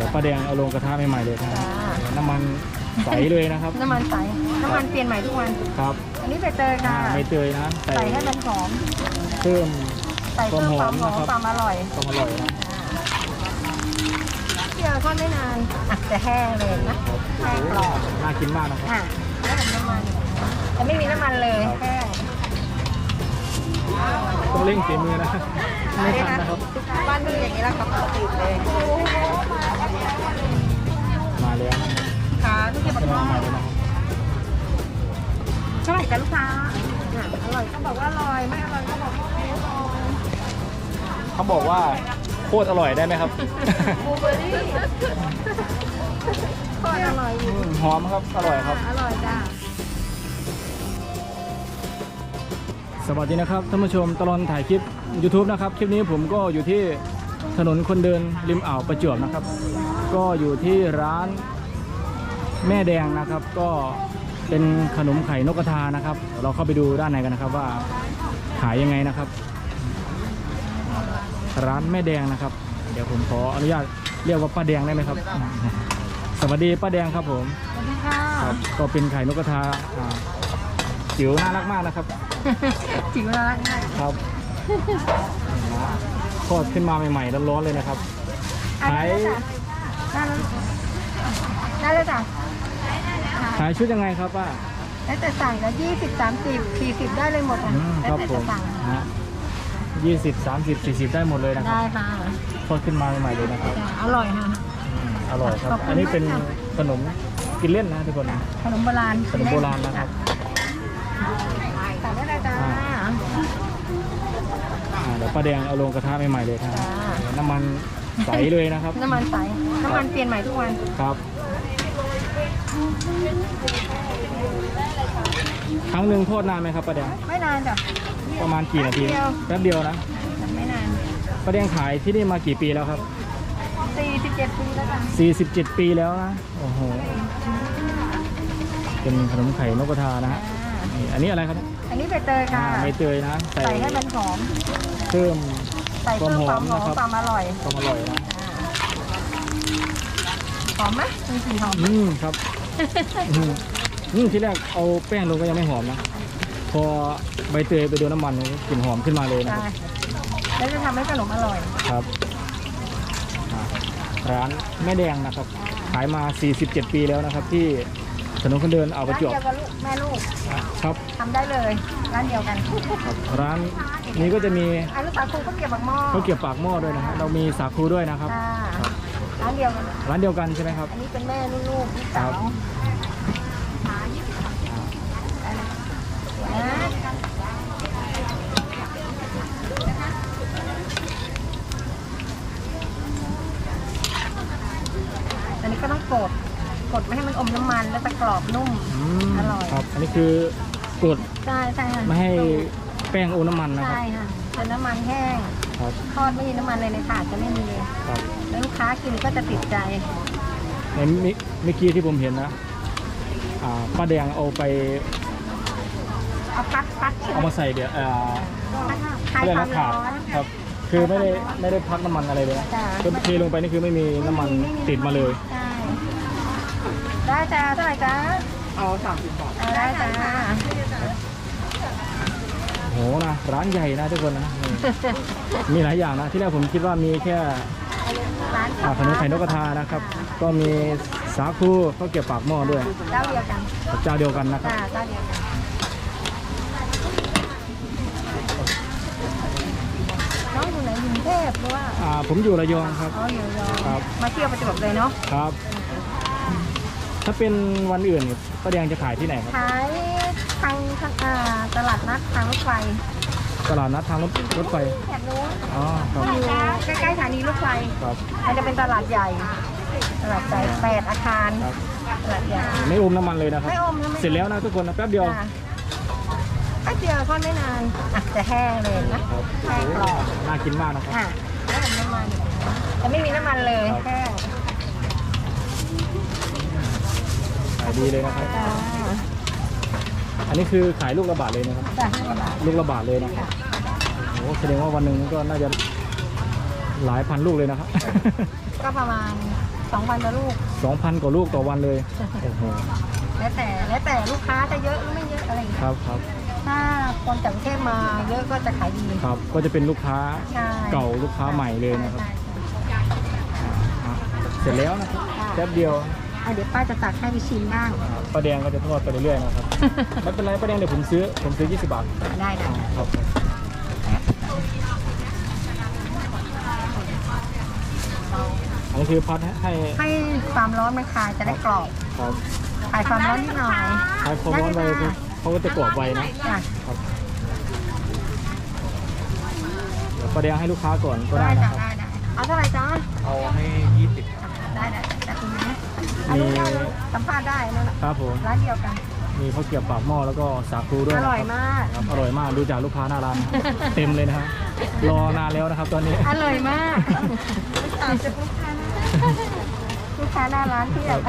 เดี๋ยวป้าแดงเอาลงกระทะใหม่ๆเลยครับจ้าน้ำมันใสเลยนะครับ น้ำมันใส น้ำมันเปลี่ยนใหม่ทุกวัน ครับ อันนี้ใบเตยอ่าค่ะไม่เตยนะใส่ใส่ให้มันหอม เพิ่มใส่เพิ่มความหอมความหอมนะครับความอร่อยความอร่อยนะเคี่ยวทอดไม่นานอะจะแห้งเลยนะ แห้งกรอบน่ากินมากนะครับอะแล้วผมน้ำมันแต่ไม่มีน้ำมันเลยครับแห้งต้องเร่งฝีมือนะไม่ทันนะครับบ้านดูอย่างนี้แล้วครับปกติเลย เท่าไหร่จ้ะลูกค้าอะอร่อยก็บอกว่าอร่อย ไม่อร่อยก็บอกว่าไม่อร่อยเขาบอกว่าโคตรอร่อยได้ไหมครับ บลูเบอร์รี่โคตรอร่อยอืมหอมครับ อร่อยครับอร่อยจ้า สวัสดีนะครับท่านผู้ชมตลอดถ่ายคลิป YouTube นะครับคลิปนี้ผมก็อยู่ที่ถนนคนเดินริมอ่าวประจวบนะครับ ก็อยู่ที่ร้านแม่แดงนะครับ ก็ เป็นขนมไข่นกกระทานะครับ เราเข้าไปดูด้านในกันนะครับว่าขายยังไงนะครับ ร้านแม่แดงนะครับ เดี๋ยวผมขออนุญาตเรียกว่าป้าแดงได้ไหมครับ สวัสดีป้าแดงครับผมสวัสดีค่ะครับก็เป็นไข่นกกระทาอ่าจิ๋วน่ารักมากนะครับ จิ๋วละง่ายครับทอดขึ้นมาใหม่ๆร้อนๆเลยนะครับ อันขายนี้จ้ะได้แล้วจ้ะ ขายชุดยังไงครับป้าแล้วแต่สั่งก็ยี่สิบสามสิบสี่สิบได้เลยหมดอะอืมแล้ควรับแต่ผจะมสั่งฮะยี่สิบสามสิบสี่สิบได้หมดเลยนะครัได้บค่ะทอดขึ้นมาใหม่ๆเลยนะครับจ้ะอร่อยค่ะ อืมอร่อยครับ ขอบคุณอันนี้เป็นมากค่ะ ขนมกินเล่นนะทุกคนขนมโบราณขนมโบราณนะครับ สั่งได้เลยจ้าอ่าเดี๋ยวป้าแดงเอาลงกระทะใหม่ๆเลยครับจ้าน้ำมันใสเลยนะครับ น้ำมันใสน้ำมันเปลี่ยนใหม่ทุกวัน ครับ ครั้งหนึ่งทอดนานไหมครับป้าแดงไม่นานจ้ะประมาณกี่นาทีแป๊บเดียวแป๊บเดียวนะไม่นานป้าแดงขายที่นี่มากี่ปีแล้วครับสี่สิบเจ็ดปีแล้วจ้ะ47 ปีแล้วนะโอ้โหเป็นขนมไข่นกกระทานะฮะนี่อันนี้อะไรครับอันนี้ใบเตยอ่าค่ะไม่เตยนะใส่ใส่ให้มันหอมเพิ่มใส่เพิ่มความหอมความหอมนะครับความอร่อยความอร่อยนะ หอมไหมมีกลิ่นหอมไหมอืมครับอืมอืมที่แรกเอาแป้งลงก็ยังไม่หอมนะ พอใบเตยไปโดนน้ำมันกลิ่นหอมขึ้นมาเลยนะใช่ครับแล้วจะทำให้ขนมอร่อย ครับอ่าร้านแม่แดงนะครับ ขายมา 47 ปีแล้วนะครับ ที่ถนนคนเดินอ่าวประร้านจวบเดียวกับลูกแม่ลูกครับ ทำได้เลย ร้านเดียวกันครับร้านนี้ก็จะมีอันลูกสาวครูก็เก็บบักหม้อข้าวเกรี๊ยวปากหม้อด้วยนะฮะเรามีสาคูด้วยนะครับ ค่ะค รับร้านเดียวกันร้านเดียวกันใช่ไหมครับ อันนี้เป็นแม่ลูกพี่สาวครับ นะอันนี้ก็ต้องกด กดไม่ให้มันอมน้ำมันแล้วจะกรอบนุ่ม อืมอร่อย ครับ อันนี้คือกดใช่ใช่ค่ะไม่ให้ แป้งโอน้ำมันนะครับ ใช่ค่ะจนน้ำมันแห้งครับทอดไม่มีน้ำมันเลยในถาดจะไม่มีเลยครับแล้วลูกค้ากินก็จะติดใจในเมื่อเมื่อกี้ที่ผมเห็นนะอ่าป้าแดงเอาไปเอาพักพักเอามาใส่เดี๋ยวอ่าคลายเรียกควานะมขาดร้อน ครับ คือไม่ได้ไม่ได้พักน้ำมันอะไรเลยนะจ้ะ คือเทลงไปนี่คือไม่มีน้ำมันติดมาเลย ใช่ได้จ้าเท่าไหร่จ้าเอาสามสิบบาท เอาได้จ้าโห นะร้านใหญ่นะทุกคนนะนี่มีหลายอย่างนะที่แรกผมคิดว่ามีแค่ร้านอ่าขนมไข่นกกระทานะครับ ก็มีสาคูข้าวเกรี๊ยวปากหม้อด้วยเจ้าเดียวกันเจ้าเดียวกันนะครับ จ้าเจ้าเดียวกันน้องอยู่ไหนอยู่กรุงเทพหรือว่าอ่าผมอยู่ระยองครับ อ๋ออยู่ระยองครับ มาเที่ยวประจวบเลยเนาะครับ ถ้าเป็นวันอื่นเนี่ยป้าแดงจะขายที่ไหนครับขาย ทางทางอ่าตลาดนัดทางรถไฟตลาดนัดทางรถรถไฟแถบนู้นอ๋อครับอยู่ใกล้ๆสถานีรถไฟ ครับ มันจะเป็นตลาดใหญ่ ตลาดใหญ่แปดอาคาร ครับตลาดใหญ่ ไม่อมน้ำมันเลยนะครับ ไม่อมนะไม่เสร็จแล้วนะทุกคนนะแป๊บเดียวจ้ะแป๊บเดียวทอดไม่นานอะจะแห้งเลยนะครับแห้งกรอบน่ากินมากนะครับอะแล้วผมน้ำมันแต่ไม่มีน้ำมันเลยครับ แห้งขายดีเลยนะครับ จ้า อันนี้คือขายลูกละบาทเลยนะครับ จ้าห้าบาท ลูกละบาทเลยนะครับโอ้โหแสดงว่าวันหนึ่งก็น่าจะหลายพันลูกเลยนะครับ ก็ประมาณสองพันต่อลูก 2,000 กว่าลูกต่อวันเลยโอ้โหแล้วแต่แล้วแต่ลูกค้าจะเยอะหรือไม่เยอะอะไรอย่างเงี้ยครับครับถ้าคนจากกรุงเทพมาเยอะก็จะขายดีครับ ก็จะเป็นลูกค้าใช่เก่าลูกค้าใหม่เลยนะครับ ใช่ใช่อะเสร็จแล้วนะครับค่ะ แป๊บเดียว อะเดี๋ยวป้าจะตักให้ไปชิมบ้างอ่าป้าแดงก็จะทอดไปเรื่อยๆนะครับ ไม่เป็นไรป้าแดงเดี๋ยวผมซื้อ ผมซื้อ 20 บาทได้ได้ครับอันนี้คือพัดให้ให้ความร้อนมันคลายจะได้กรอบครับคลายความร้อนนิดหน่อยใช้ความร้อนไปได้ค่ะเขาก็จะกรอบไวนะจ้ะครับเดี๋ยวป้าแดงให้ลูกค้าก่อนก็ได้ได้นะจ้ะครับ ได้ได้เอาเท่าไหร่จ้าเอาให้ 20 ได้ได้ แต่คุณนี้มีอันนี้ได้เลยสัมภาษณ์ได้นั่นแหละครับผมร้านเดียวกัน มีข้าวเกรี๊ยวปากหม้อแล้วก็สาคูด้วยอนะคบร่อยมาก ครับอร่อยมากดูจากลูกค้าหน้าร้าน เต็มเลยนะครับรอนานแล้วนะครับตอนนี้ อร่อยมากถามจากลูกค้านะลูกค้าหน้าร้านเที่ยบ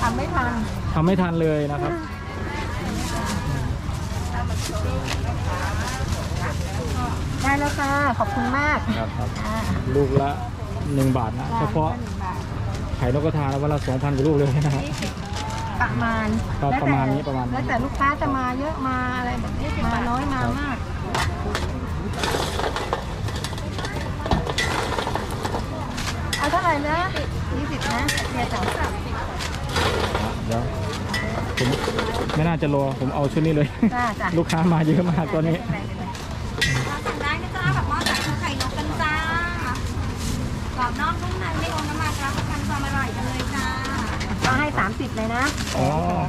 ทำไม่ทันทำไม่ทันเลยนะครับ ได้แล้วค่ะ ขอบคุณมากครับครับ อ่า ลูกละ 1บาทนะเฉพาะหนึ่งบาทไข่นกกระทาวันละ2,000กว่าลูกเลยนะครับประมาณครับแล้วแต่ประมาณนี้ประมาณนี้แล้วแต่ลูกค้าจะมาเยอะมาอะไรแบบนี้มาน้อยมาครับมากเอาเท่าไหร่นะยี่สิบนะเนี่ยจ้ะเดี๋ยวผมไม่น่าจะรอผมเอาชุดนี้เลยจ้าจ้ะลูกค้ามาเยอะมากตอนนี้ สามสิบเลยนะ อ๋อ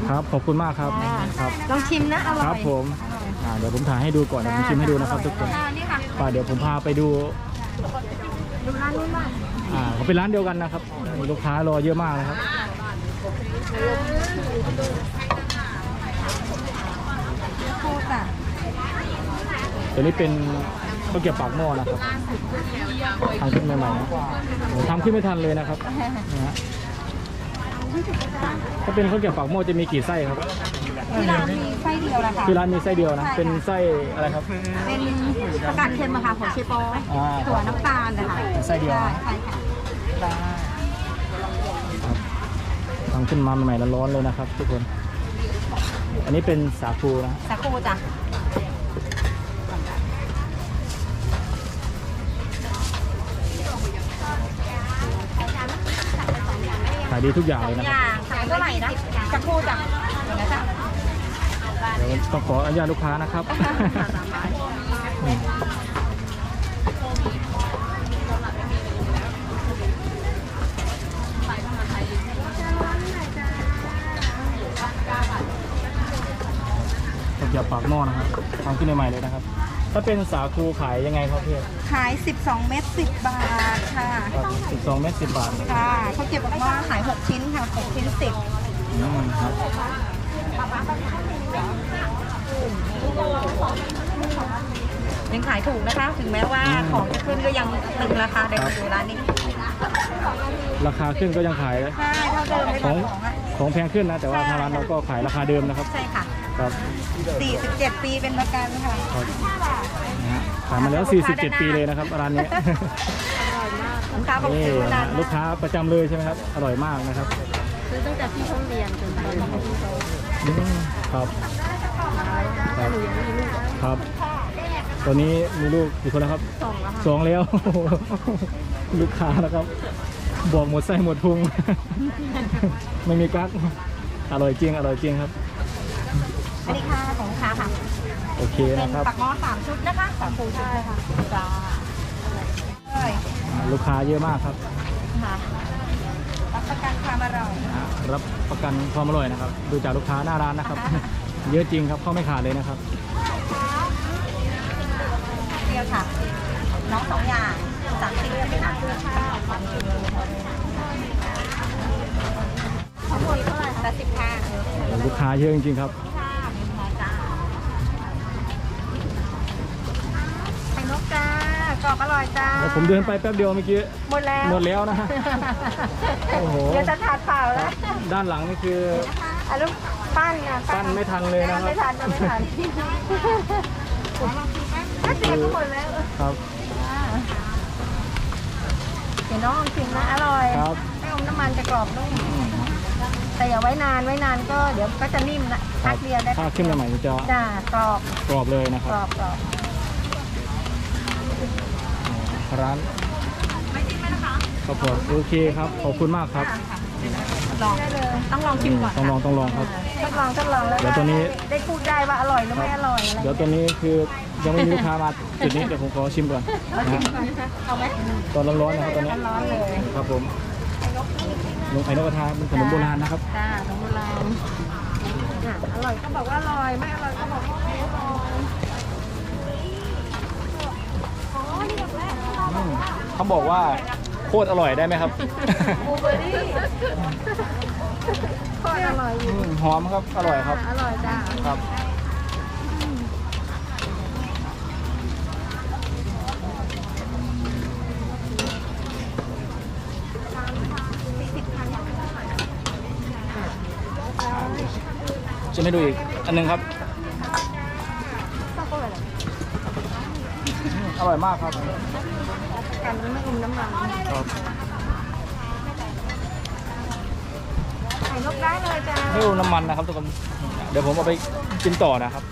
ครับขอบคุณมากครับจ้าครับ ลองชิมนะอร่อย ครับผมอร่อยอ่าเดี๋ยวผมถ่ายให้ดูก่อนเดี๋ยวผมชิมให้ดูนะครับทุกคนอ่านี่ค่ะ ป่าเดี๋ยวผมพาไปดูดูร้านนู้นบ้างอ่าเขาเป็นร้านเดียวกันนะครับมีลูกค้ารอเยอะมากนะครับคู่จ้ะตัวนี้เป็นข้าวเกรี๊ยวปากหม้อนะครับทำขึ้นใหม่ๆนะโอ้ทำขึ้นไม่ทันเลยนะครับนะฮะ ถ้าเป็นข้าวเกรี๊ยวปากหม้อจะมีกี่ไส้ครับที่ร้านมีไส้เดียวแหละค่ะ ที่ร้านมีไส้เดียวนะเป็นไส้อะไรครับ เป็นผักกาดเค็มอะค่ะของเชโปอ่าถั่วน้ำตาลนะคะเป็นไส้เดียวนะใช่ค่ะครับทำขึ้นมาใหม่ๆร้อนๆเลยนะครับ ทุกคน อันนี้เป็นสาคูนะสาคูจ้ะายดีทุกอย่างเลยนะครับขายเท่าไหร่นะสาคูจ้ะเดี๋ยวนะจ๊ะเดี๋ยวต้องขออนุญาตลูกค้านะครับข้าวเกรี๊ยวปากหม้อนะครับทำขึ้นใหม่ๆเลยนะครับ ถ้าเป็นสาคูขายยังไงครับพี่ขาย 12 เม็ด10 บาทค่ะ ครับ12เม็ด10บาทค่ะเขาวเก็บบอกว่าขาย 6 ชิ้นค่ะ 6 ชิ้น 10 อืมครับยังขายถูกนะคะ ถึงแม้ว่าของจะขึ้นก็ยังตึงราคาเดิมอยู่ร้านนี้ราคาขึ้นก็ยังขาย ใช่เท่าเดิมเลยของของอะของแพงขึ้นนะ แต่ว่าทางร้านเราก็ขายราคาเดิมนะครับ ใช่ค่ะ ครับ47 ปีเป็นประกันค่ะ ครับนะฮะขายมาแล้ว 47 ปีเลยนะครับร้านนี้ ลูกค้าบอกนี่ซื้อมานะนานลูกค้าประจำเลยใช่ไหมครับ อร่อยมากนะครับซื้อตั้งแต่ที่เขาเรียนจนตอนนี้ที่เขาอืมครับครับครับ ตอนนี้มีลูกกี่คนแล้วครับ ส่งแล้วค่ะสองแล้ว ลูกค้านะครับ บอกหมดไส้หมดพุง ไม่มีกั๊กอร่อยจริง อร่อยจริงครับ อันนี้ค่ะของลูกค้าค่ะ โอเคเป็นนะครับ ปักหม้อสามชุดนะคะสามชุดใช่ค่ะจ้าใช่ลูกค้าเยอะมากครับ ค่ะรับประกันความอร่อยอ่ารับประกันความอร่อยนะครับ ดูจากลูกค้าหน้าร้านนะครับ เยอะจริงครับเข้าไม่ขาดเลยนะครับ เดียวค่ะ น้องสองอย่างสามชิ้นเลยค่ะทั้งหมดเท่าไหร่ละสิบค่ะลูกค้าเยอะจริงๆครับ ค่ะมาจ้าไข่ นกจ้ากรอบอร่อยจ้าแล้วผมเดินไปแป๊บเดียวเมื่อกี้ หมดแล้วหมดแล้วนะโอ้โหเดี๋ยวจะถาดเปล่าแล้วด้านหลังนี่คืออันลูกปั้นนะปั้นไม่ทันเลยนะครับไม่ทันไม่ทันแค่เสียก็หมดแล้วครับดี๋ยวน้องลองชิมนะอร่อยครับไม่อมน้ำมันจะกรอบนุ่มอืมแต่อย่าไว้นานไว้นานก็เดี๋ยวก็จะนิ่มนะครัพับกเดียวได้ถ้าขึ้นมาใหม่มันจะจ้ากรอบกรอบเลยนะคกรรัอบบกรอบ ร้านไม่จิ้มไหมนะคะครับผมโอเคครับขอบคุณมากครับลองได้เลยต้องลองชิมก่อนต้องลองต้องลองครับทดลองทดลองแล้วเดี๋ยวตัวนี้ได้พูดได้ว่าอร่อยหรือไม่อร่อยอะไรเดี๋ยวตัวนี้คือยังไม่มีลูกค้ามาจุดนี้เดี๋ยวผมขอชิมก่อนเอานะชิมฮะก่อนนะคะเอาไหมตอนร้อนๆนะครับตอนนี้ร้อนๆเลยครับผมลงไข่นกกระทาเป็นขนมโบราณนะครับจ้าขนมโบราณอะอร่อยก็บอกว่าอร่อยไม่อร่อยก็บอกว่าไม่อร่อย อ๋อ นี่แบบแรก อืมเขาบอกว่าโคตรอร่อยได้ไหมครับบลูเบอร์รี่ทอดอร่อยอยู่อืมหอมครับ อร่อยครับ อร่อยจ้าครับ จะไม่ดูอีก อันหนึงครับอืมอร่อยมากครับ กันไม่อมน้ำมันครับไข่นกได้เลยจ้าไม่รู้น้ำมันนะครับทุกคนเดี๋ยวผมเอาไปกินต่อนะครับ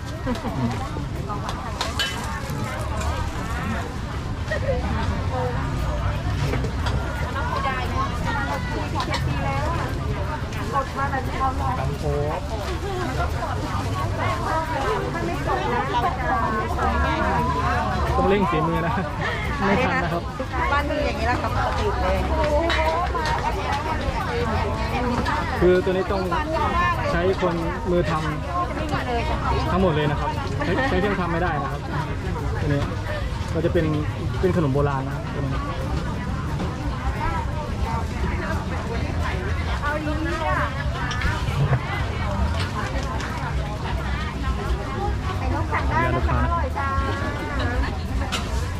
กดมาแบบเขาลองโอ้มันไม่กดนะเราจะต้องเร่งฝีมือนะ ไม่ทันนะครับ บ้านมีอย่างนี้แล้วครับปกติเลยคือตัวนี้ต้องใช้คนมือทำทั้งหมดเลยนะครับ ใช้ใช้เครื่องทำไม่ได้นะครับตัวนี้ก็จะเป็นเป็นขนมโบราณนะครับตัวนี้เอาดีอะไข่นกสั่งได้นะคะอร่อยจ้า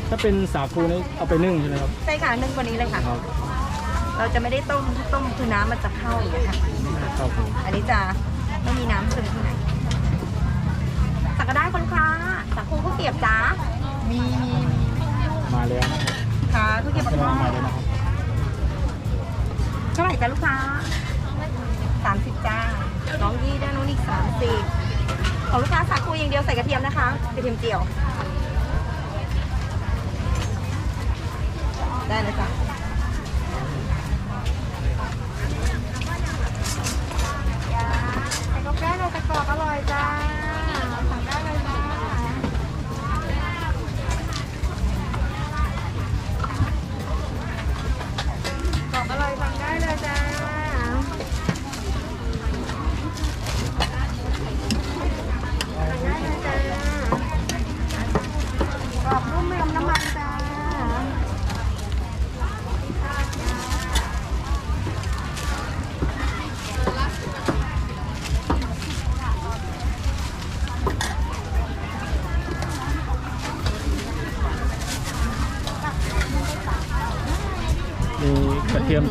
ถ้าเป็นสาคูนี่เอาไปนึ่งใช่ไหมครับใช่ค่ะนึ่งวันนี้เลยค่ะ ครับเราจะไม่ได้ต้มต้มคือน้ำมันจะเข้าอย่างนี้ยค่ะ ครับผมอันนี้จะไม่มีน้ำซึมที่ไหนสั่งก็ได้คนค้าสักครูข้าวเกรียบจ้ามีมีมีมาแล้วนะครับค่ะข้าวเกรียบจะทอมาใหม่ดเลยนะครับเท่าไหร่จ้าลูกค้าสามสิบจ้าน้องยี่ได้น้องอีกสามสิบของลูกค้าสักคูอย่างเดียวใส่กระเทียมนะคะกระเทียมเจียว ได้เ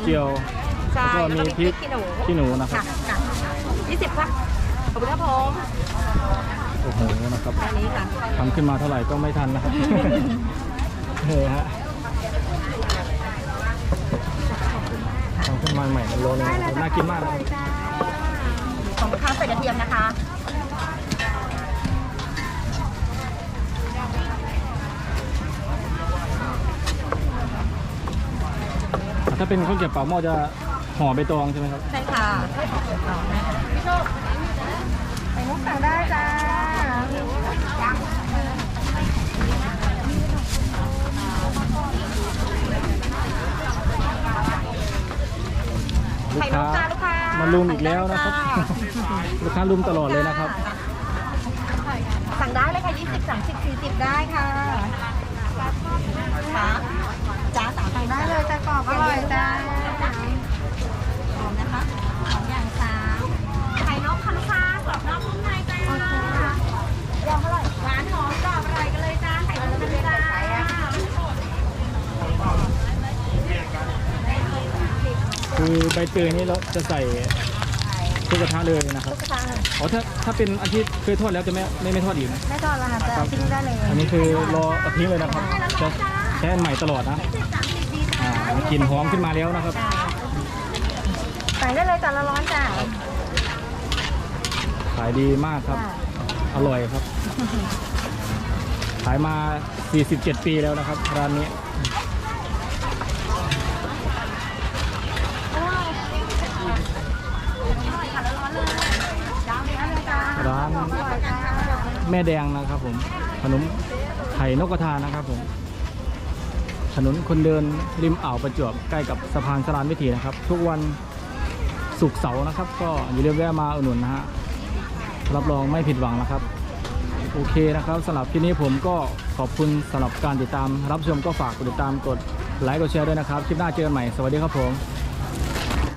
เทียมเจียวใช่แล้วก็มีพริกขี้หนูขี้หนูนะครับค่ะยี่สิบครับขอบคุณครับผมโอ้โหนะครับอันนี้ค่ะทำขึ้นมาเท่าไหร่ก็ไม่ทันนะครับเฮ้ยฮะทำขึ้นมาใหม่มันโลนึงนะครับน่ากินมากนะครับจ้าของลูกค้าใส่กระเทียมนะคะ ถ้าเป็นข้าวเกรี๊ยวปากหม้อจะห่อใบตองใช่ไหมครับ ใช่ค่ะพี่โชคใส่มุกสั่งได้จ้าลูกไข่นค้ากจ้าลูกค้ามามาลุมอีกแล้วนะครับ ลูกค้าลุมตลอดเลยนะครับ สั่งได้เลยค่ะยี่สิบสามสิบสี่สิบได้ค่ะ ค่ะจ้าสั่งได้เลยจ้ากรอบอร่อยจ้าหอมนะคะสองอย่างสามไข่นกค่ะลูกค้ากรอบนอกนุ่มในจ้าเดี๋ยหวานหอมกรอบอร่อยกันเลยจ้าไข่นกกันเลยจ้าคือใบเตยนี่เราจะใส่ ทุกกระทะเลยนะครับลูกค้าอ๋อถ้าถ้าเป็นอันที่เคยทอดแล้วจะไม่ไม่ไม่ทอดอีกนะ ไม่ทอดแล้วค่ะจะทิ้งได้เลยอันนี้คือรอเอาทิ้งเลยนะครับ จะใช้อันใหม่ตลอดนะสิบสามสิบดีจ้าอ่ากลิ่นหอมขึ้นมาแล้วนะครับจ้าสั่งได้เลยจานละร้อนจ้าขายดีมากครับจ้าอร่อยครับ ขายมา 47 ปีแล้วนะครับร้านนี้ อร่อยค่ะร้อนๆเลยจ้าเลยเลยจ้า ร้านแม่แดงนะครับผมขนมไข่นกกระทานะครับผมถนนคนเดินริมอ่าวประจวบใกล้กับสะพานสรานวิถีนะครับ ทุกวันศุกร์เสาร์นะครับ ก็อย่าลืมแวะมาอุดหนุนนะฮะรับรองไม่ผิดหวังนะครับ โอเคนะครับสำหรับคลิปนี้ผมก็ขอบคุณสำหรับการติดตาม รับชมก็ฝากกดติดตามกดไลค์กดแชร์ด้วยนะครับ คลิปหน้าเจอกันใหม่ สวัสดีครับผม